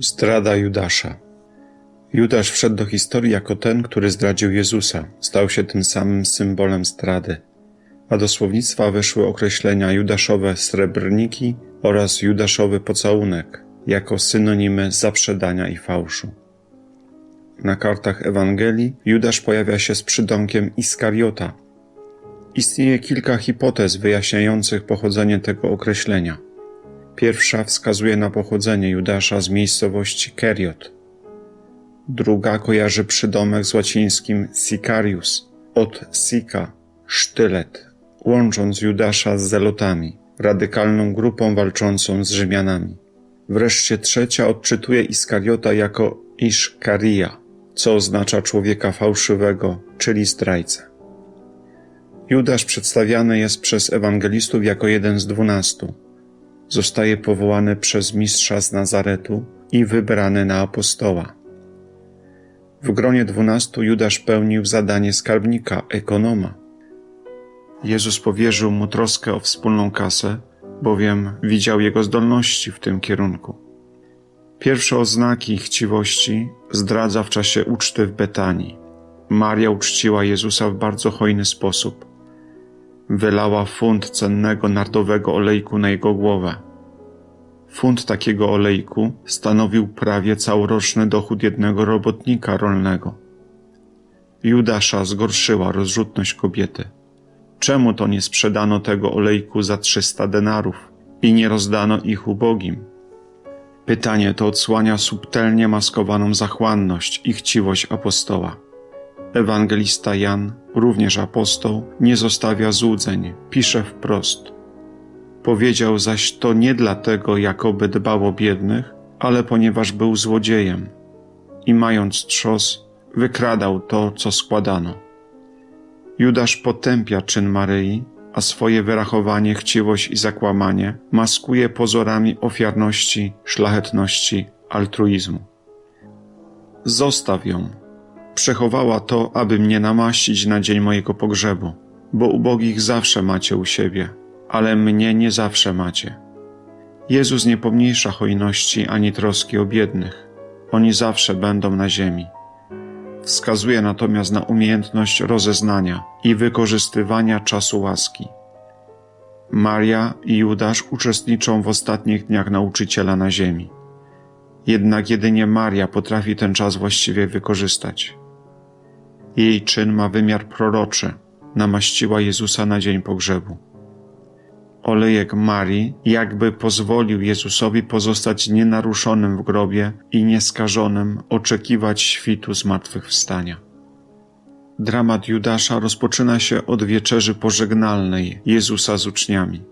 Zdrada Judasza. Judasz wszedł do historii jako ten, który zdradził Jezusa. Stał się tym samym symbolem zdrady. A do słownictwa weszły określenia judaszowe srebrniki oraz judaszowy pocałunek jako synonimy zaprzedania i fałszu. Na kartach Ewangelii Judasz pojawia się z przydomkiem Iskariota. Istnieje kilka hipotez wyjaśniających pochodzenie tego określenia. Pierwsza wskazuje na pochodzenie Judasza z miejscowości Keriot. Druga kojarzy przydomek z łacińskim Sicarius od Sika, sztylet, łącząc Judasza z Zelotami, radykalną grupą walczącą z Rzymianami. Wreszcie trzecia odczytuje Iskariota jako Iszkaria, co oznacza człowieka fałszywego, czyli zdrajcę. Judasz przedstawiany jest przez ewangelistów jako jeden z dwunastu. Zostaje powołany przez mistrza z Nazaretu i wybrany na apostoła. W gronie dwunastu Judasz pełnił zadanie skarbnika, ekonoma. Jezus powierzył mu troskę o wspólną kasę, bowiem widział jego zdolności w tym kierunku. Pierwsze oznaki chciwości zdradza w czasie uczty w Betanii. Maria uczciła Jezusa w bardzo hojny sposób. Wylała funt cennego nardowego olejku na jego głowę. Funt takiego olejku stanowił prawie całoroczny dochód jednego robotnika rolnego. Judasza zgorszyła rozrzutność kobiety. Czemu to nie sprzedano tego olejku za trzysta denarów i nie rozdano ich ubogim? Pytanie to odsłania subtelnie maskowaną zachłanność i chciwość apostoła. Ewangelista Jan, również apostoł, nie zostawia złudzeń, pisze wprost. Powiedział zaś to nie dlatego, jakoby dbał o biednych, ale ponieważ był złodziejem i mając trzos, wykradał to, co składano. Judasz potępia czyn Maryi, a swoje wyrachowanie, chciwość i zakłamanie maskuje pozorami ofiarności, szlachetności, altruizmu. Zostaw ją. Przechowała to, aby mnie namaścić na dzień mojego pogrzebu, bo ubogich zawsze macie u siebie, ale mnie nie zawsze macie. Jezus nie pomniejsza hojności ani troski o biednych. Oni zawsze będą na ziemi. Wskazuje natomiast na umiejętność rozeznania i wykorzystywania czasu łaski. Maria i Judasz uczestniczą w ostatnich dniach nauczyciela na ziemi. Jednak jedynie Maria potrafi ten czas właściwie wykorzystać. Jej czyn ma wymiar proroczy. Namaściła Jezusa na dzień pogrzebu. Olejek Marii jakby pozwolił Jezusowi pozostać nienaruszonym w grobie i nieskażonym oczekiwać świtu zmartwychwstania. Dramat Judasza rozpoczyna się od wieczerzy pożegnalnej Jezusa z uczniami.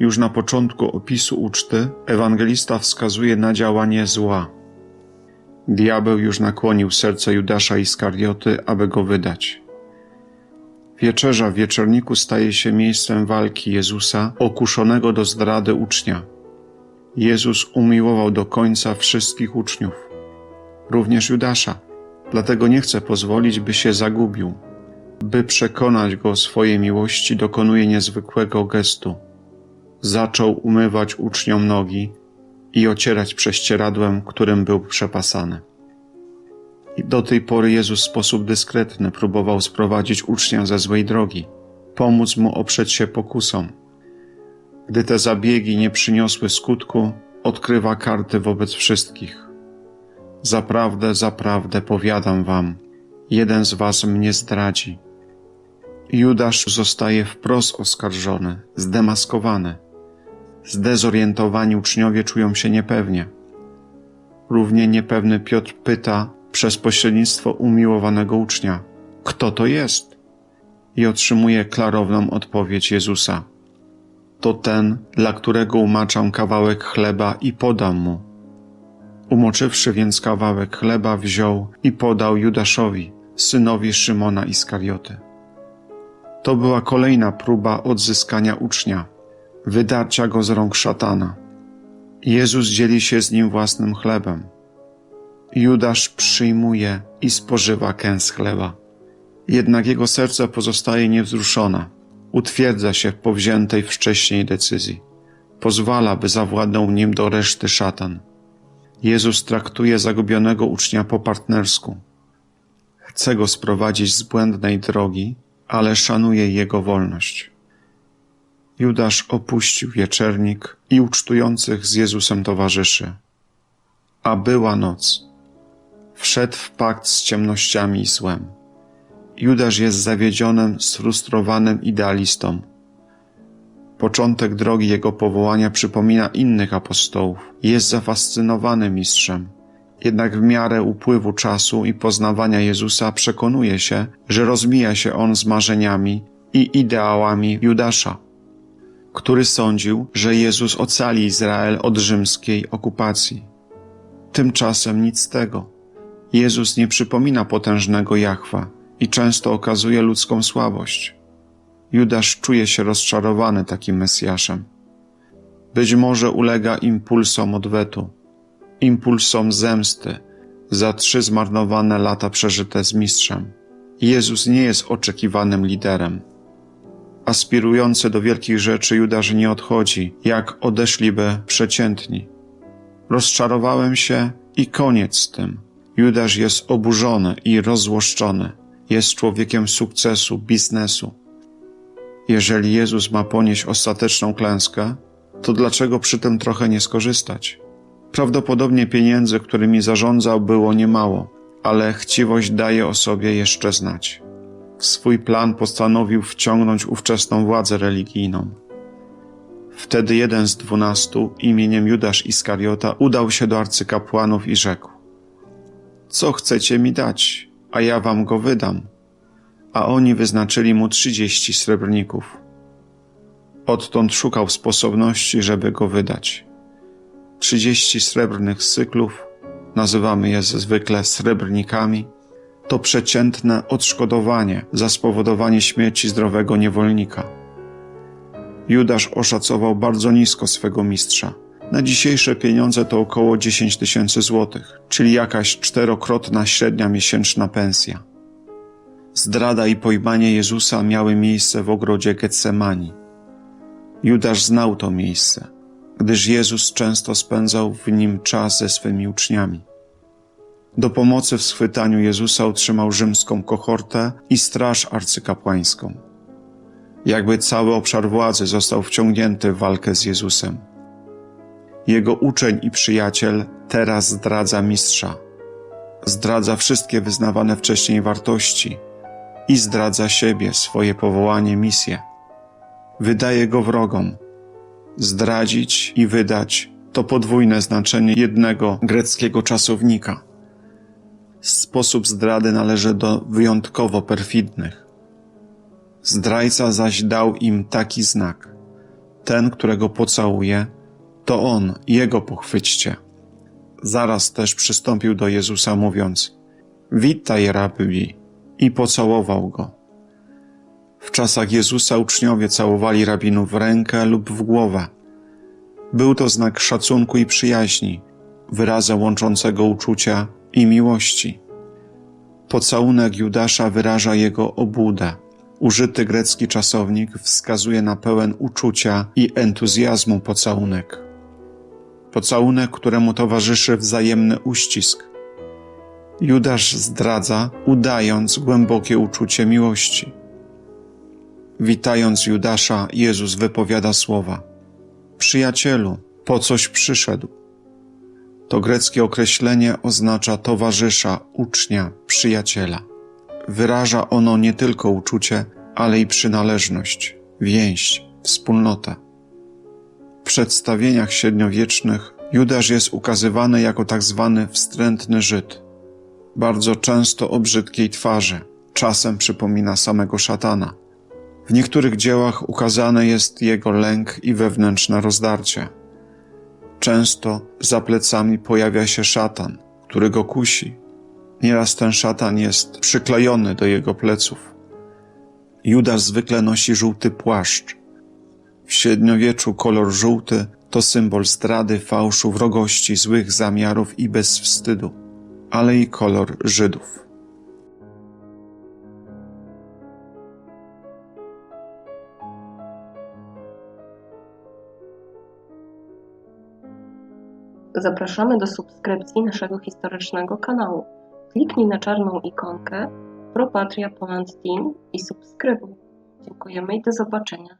Już na początku opisu uczty ewangelista wskazuje na działanie zła. Diabeł już nakłonił serce Judasza Iskarioty, aby go wydać. Wieczerza w wieczorniku staje się miejscem walki Jezusa, okuszonego do zdrady ucznia. Jezus umiłował do końca wszystkich uczniów, również Judasza, dlatego nie chce pozwolić, by się zagubił. By przekonać go o swojej miłości, dokonuje niezwykłego gestu. Zaczął umywać uczniom nogi i ocierać prześcieradłem, którym był przepasany. I do tej pory Jezus w sposób dyskretny próbował sprowadzić ucznia ze złej drogi, pomóc mu oprzeć się pokusom. Gdy te zabiegi nie przyniosły skutku, odkrywa karty wobec wszystkich. Zaprawdę, zaprawdę powiadam wam, jeden z was mnie zdradzi. Judasz zostaje wprost oskarżony, zdemaskowany. Zdezorientowani uczniowie czują się niepewnie. Równie niepewny Piotr pyta, przez pośrednictwo umiłowanego ucznia: Kto to jest? I otrzymuje klarowną odpowiedź Jezusa: To ten, dla którego umaczam kawałek chleba i podam mu. Umoczywszy więc kawałek chleba, wziął i podał Judaszowi, synowi Szymona Iskarioty. To była kolejna próba odzyskania ucznia, wydarcia go z rąk szatana. Jezus dzieli się z nim własnym chlebem. Judasz przyjmuje i spożywa kęs chleba. Jednak jego serce pozostaje niewzruszone, utwierdza się w powziętej wcześniej decyzji. Pozwala, by zawładnął nim do reszty szatan. Jezus traktuje zagubionego ucznia po partnersku. Chce go sprowadzić z błędnej drogi, ale szanuje jego wolność. Judasz opuścił wieczernik i ucztujących z Jezusem towarzyszy. A była noc. Wszedł w pakt z ciemnościami i złem. Judasz jest zawiedzionym, sfrustrowanym idealistą. Początek drogi jego powołania przypomina innych apostołów. Jest zafascynowany mistrzem. Jednak w miarę upływu czasu i poznawania Jezusa przekonuje się, że rozmija się on z marzeniami i ideałami Judasza, który sądził, że Jezus ocali Izrael od rzymskiej okupacji. Tymczasem nic z tego. Jezus nie przypomina potężnego Jachwa i często okazuje ludzką słabość. Judasz czuje się rozczarowany takim Mesjaszem. Być może ulega impulsom odwetu, impulsom zemsty za trzy zmarnowane lata przeżyte z mistrzem. Jezus nie jest oczekiwanym liderem. Aspirujący do wielkich rzeczy Judasz nie odchodzi, jak odeszliby przeciętni. Rozczarowałem się i koniec z tym. Judasz jest oburzony i rozzłoszczony. Jest człowiekiem sukcesu, biznesu. Jeżeli Jezus ma ponieść ostateczną klęskę, to dlaczego przy tym trochę nie skorzystać? Prawdopodobnie pieniędzy, którymi zarządzał, było niemało, ale chciwość daje o sobie jeszcze znać. W swój plan postanowił wciągnąć ówczesną władzę religijną. Wtedy jeden z dwunastu, imieniem Judasz Iskariota, udał się do arcykapłanów i rzekł: Co chcecie mi dać, a ja wam go wydam? A oni wyznaczyli mu trzydzieści srebrników. Odtąd szukał sposobności, żeby go wydać. Trzydzieści srebrnych cyklów, nazywamy je zwykle srebrnikami, to przeciętne odszkodowanie za spowodowanie śmierci zdrowego niewolnika. Judasz oszacował bardzo nisko swego mistrza. Na dzisiejsze pieniądze to około 10 tysięcy złotych, czyli jakaś czterokrotna średnia miesięczna pensja. Zdrada i pojmanie Jezusa miały miejsce w ogrodzie Getsemani. Judasz znał to miejsce, gdyż Jezus często spędzał w nim czas ze swymi uczniami. Do pomocy w schwytaniu Jezusa otrzymał rzymską kohortę i straż arcykapłańską. Jakby cały obszar władzy został wciągnięty w walkę z Jezusem. Jego uczeń i przyjaciel teraz zdradza mistrza. Zdradza wszystkie wyznawane wcześniej wartości i zdradza siebie, swoje powołanie, misję. Wydaje go wrogom. Zdradzić i wydać to podwójne znaczenie jednego greckiego czasownika. Sposób zdrady należy do wyjątkowo perfidnych. Zdrajca zaś dał im taki znak. Ten, którego pocałuje, to on, jego pochwyćcie. Zaraz też przystąpił do Jezusa, mówiąc: Witaj, rabbi, i pocałował go. W czasach Jezusa uczniowie całowali rabinów w rękę lub w głowę. Był to znak szacunku i przyjaźni, wyrazem łączącego uczucia i miłości. Pocałunek Judasza wyraża jego obłudę. Użyty grecki czasownik wskazuje na pełen uczucia i entuzjazmu pocałunek. Pocałunek, któremu towarzyszy wzajemny uścisk. Judasz zdradza, udając głębokie uczucie miłości. Witając Judasza, Jezus wypowiada słowa: Przyjacielu, po coś przyszedł. To greckie określenie oznacza towarzysza, ucznia, przyjaciela. Wyraża ono nie tylko uczucie, ale i przynależność, więź, wspólnotę. Przedstawieniach średniowiecznych Judasz jest ukazywany jako tak zwany wstrętny Żyd. Bardzo często o brzydkiej twarzy, czasem przypomina samego szatana. W niektórych dziełach ukazany jest jego lęk i wewnętrzne rozdarcie. Często za plecami pojawia się szatan, który go kusi. Nieraz ten szatan jest przyklejony do jego pleców. Judasz zwykle nosi żółty płaszcz. W średniowieczu kolor żółty to symbol zdrady, fałszu, wrogości, złych zamiarów i bezwstydu, ale i kolor Żydów. Zapraszamy do subskrypcji naszego historycznego kanału. Kliknij na czarną ikonkę Pro Patria Poland Team i subskrybuj. Dziękujemy i do zobaczenia.